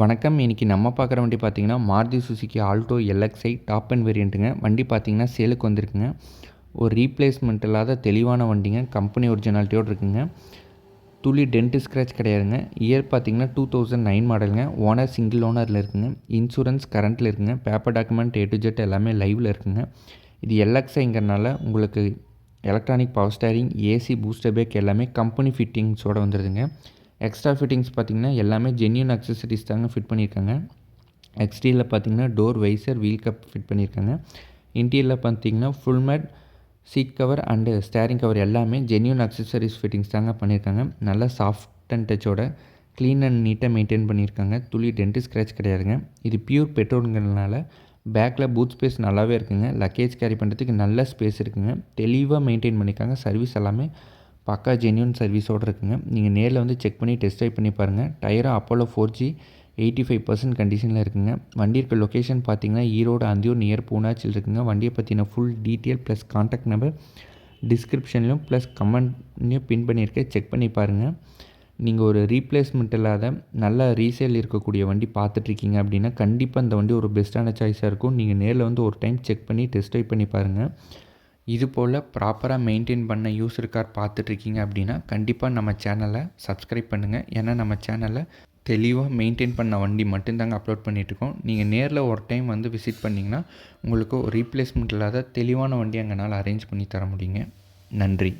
வணக்கம். இன்றைக்கி நம்ம பார்க்குற வண்டி பார்த்தீங்கன்னா Maruti Suzuki Alto LXI top and வேரியண்ட்டுங்க. வண்டி பார்த்தீங்கன்னா சேலுக்கு வந்திருக்குங்க. ஒரு ரீப்ளேஸ்மெண்ட் இல்லாத தெளிவான வண்டிங்க. கம்பெனி ஒரிஜினாலிட்டியோடு இருக்குங்க. துளி டென்ட் ஸ்க்ராட்ச் கிடையாதுங்க. இயர் பார்த்தீங்கன்னா டூ தௌசண்ட் நைன் மாடலுங்க ஓனர் சிங்கிள் ஓனரில் இருக்குங்க. இன்சூரன்ஸ் கரண்ட்டில் இருக்குங்க. Paper document A to Z எல்லாமே லைவில் இருக்குங்க. இது எல்எக்ஸ்ஐங்கிறனால உங்களுக்கு electronic power steering AC booster pack எல்லாமே கம்பெனி ஃபிட்டிங்ஸோடு வந்துடுதுங்க எக்ஸ்ட்ரா ஃபிட்டிங்ஸ் பார்த்திங்கன்னா எல்லாமே ஜென்யூன் அக்சசரிஸ் தாங்க ஃபிட் பண்ணியிருக்காங்க. எக்ஸ்டீரியில் பார்த்தீங்கன்னா door visor wheel cup fit பண்ணியிருக்காங்க. இன்டீரியரில் பார்த்தீங்கன்னா full mat seat cover and steering cover எல்லாமே ஜென்யூன் அக்சசரிஸ் ஃபிட்டிங்ஸ் தாங்க பண்ணியிருக்காங்க. நல்லா சாஃப்ட் அண்ட் டச்சோட க்ளீன் அண்ட் நீட்டாக மெயின்டைன் பண்ணியிருக்காங்க. துளி டென்ட் ஸ்க்ராட்ச் கிடையாதுங்க. இது பியூர் பெட்ரோலுங்கிறதுனால பேக்கில் பூத் ஸ்பேஸ் நல்லாவே இருக்குங்க. லக்கேஜ் கேரி பண்ணுறதுக்கு நல்ல ஸ்பேஸ் இருக்குங்க. தெளிவாக மெயின்டைன் பண்ணியிருக்காங்க. சர்வீஸ் எல்லாமே பக்கா ஜென்யூன் சர்வீஸோடு இருக்குங்க. நீங்கள் நேரில் வந்து செக் பண்ணி டெஸ்ட் ட்ரைவ் பண்ணி பாருங்கள் டயரும் Apollo four G eighty five percent கண்டிஷனில் இருக்குங்க. வண்டி இருக்க லொக்கேஷன் பார்த்தீங்கன்னா ஈரோடு அந்தியூர் நியர் பூனாச்சில் இருக்குங்க. வண்டியை பற்றின full detail plus contact number டிஸ்கிரிப்ஷன்லையும் plus கமெண்ட்லையும் பின் பண்ணியிருக்கேன் செக் பண்ணி பாருங்கள் நீங்கள் ஒரு ரீப்ளேஸ்மெண்ட் இல்லாத நல்ல ரீசேல் இருக்கக்கூடிய வண்டி பார்த்துட்ருக்கீங்க அப்படின்னா கண்டிப்பாக இந்த வண்டி ஒரு பெஸ்ட்டான சாய்ஸாக இருக்கும். நீங்கள் நேரில் வந்து ஒரு டைம் செக் பண்ணி டெஸ்ட் ட்ரைவ் பண்ணி பாருங்கள் இது போல் ப்ராப்பராக மெயின்டைன் பண்ண யூஸர் கார் பார்த்துட்ருக்கீங்க அப்படின்னா கண்டிப்பாக நம்ம சேனலை சப்ஸ்கிரைப் பண்ணுங்கள் ஏன்னா நம்ம சேனலில் தெளிவாக மெயின்டைன் பண்ண வண்டி மட்டும்தாங்க அப்லோட் பண்ணிகிட்ருக்கோம் நீங்கள் நேரில் ஒரு டைம் வந்து விசிட் பண்ணிங்கன்னா உங்களுக்கு ஒரு ரீப்ளேஸ்மெண்ட் இல்லாத தெளிவான வண்டி எங்களால் அரேஞ்ச் பண்ணி தர முடியுங்க. நன்றி.